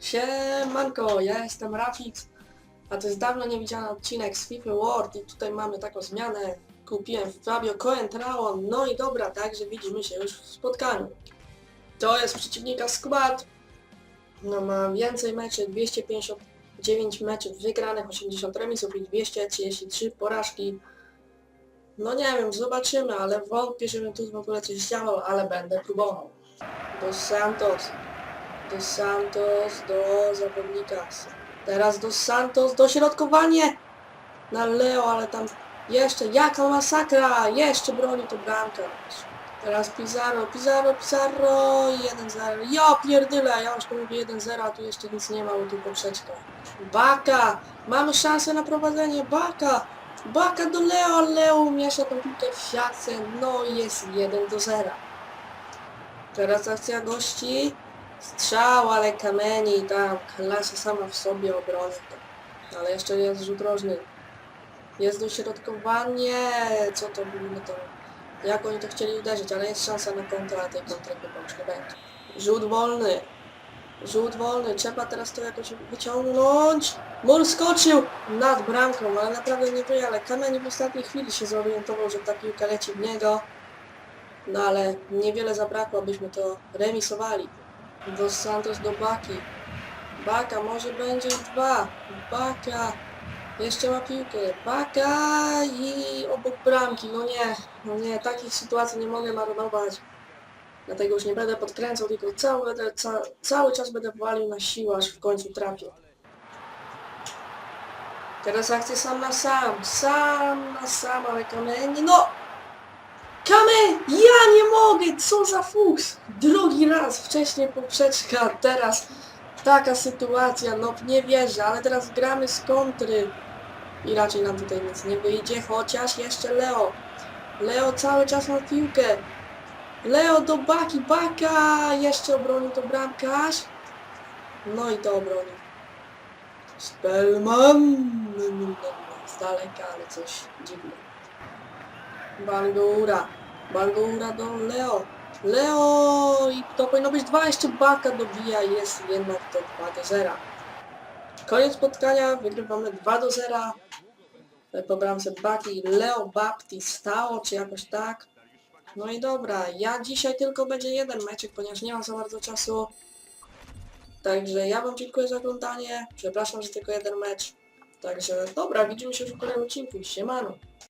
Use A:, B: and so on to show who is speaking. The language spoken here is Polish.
A: Siemanko, ja jestem Rafix, a to jest dawno niewidziany odcinek z FIFA World i tutaj mamy taką zmianę. Kupiłem Fabio Coentraon, no i dobra, także widzimy się już w spotkaniu. To jest przeciwnika Skubad. No ma więcej meczy, 259 meczów wygranych, 80 remisów i 233 porażki. No nie wiem, zobaczymy, ale wątpię, żebym tu w ogóle coś działał, ale będę próbował. Dos Santos. Dos Santos do zawodnika. Teraz Dos Santos, dośrodkowanie na Leo, ale tam jeszcze, jaka masakra, jeszcze broni to bramkę. Teraz Pizarro, Pizarro, Pizarro, 1-0. Ja pierdyle, ja już tu mówię 1-0, a tu jeszcze nic nie ma, bo tu poprzeczka. Baka, mamy szansę na prowadzenie, Baka, Baka do Leo, Leo miesza tą piłkę w siatce, no jest 1 do 0. Teraz akcja gości. Strzał, ale kamieni i tam klasa sama w sobie obrony. Ale jeszcze jest rzut rożny. Jest dośrodkowanie. Co to było to? Jak oni to chcieli uderzyć, ale jest szansa na kontrę, a tej kontry chyba już nie będzie. Rzut wolny. Rzut wolny. Trzeba teraz to jakoś wyciągnąć. Mur skoczył nad bramką, ale naprawdę nie wie, ale kamień w ostatniej chwili się zorientował, że ta piłka leci w niego. No ale niewiele zabrakło, abyśmy to remisowali. Dos Santos do Baki. Baka, może będzie dwa. Baka. Jeszcze ma piłkę. Baka i obok bramki. No nie, no nie, takich sytuacji nie mogę marnować. Dlatego już nie będę podkręcał, tylko cały, będę, ca, cały czas będę walił na siłę, aż w końcu trafię. Teraz akcja sam na sam. Sam na sam, ale kamieni. No! Kamy! Ja nie mogę! Co za fuks! Drugi raz, wcześniej poprzeczka, teraz taka sytuacja, no nie wierzę, ale teraz gramy z kontry i raczej nam tutaj nic nie wyjdzie, chociaż jeszcze Leo. Leo cały czas ma piłkę. Leo do Baki, Baka! Jeszcze obronił to bramkarz. No i to obronił. Spellman! Z daleka, ale coś dziwne. Bangura. Bangura do Leo. Leo i to powinno być dwa, jeszcze Baka dobija jest jednak to 2 do 0. Koniec spotkania, wygrywamy 2 do 0. Po bramce Baki Leo Baptistało, czy jakoś tak. No i dobra, ja dzisiaj tylko będzie jeden meczek, ponieważ nie mam za bardzo czasu. Także ja wam dziękuję za oglądanie. Przepraszam, że tylko jeden mecz. Także dobra, widzimy się już w kolejnym odcinku. Siemano.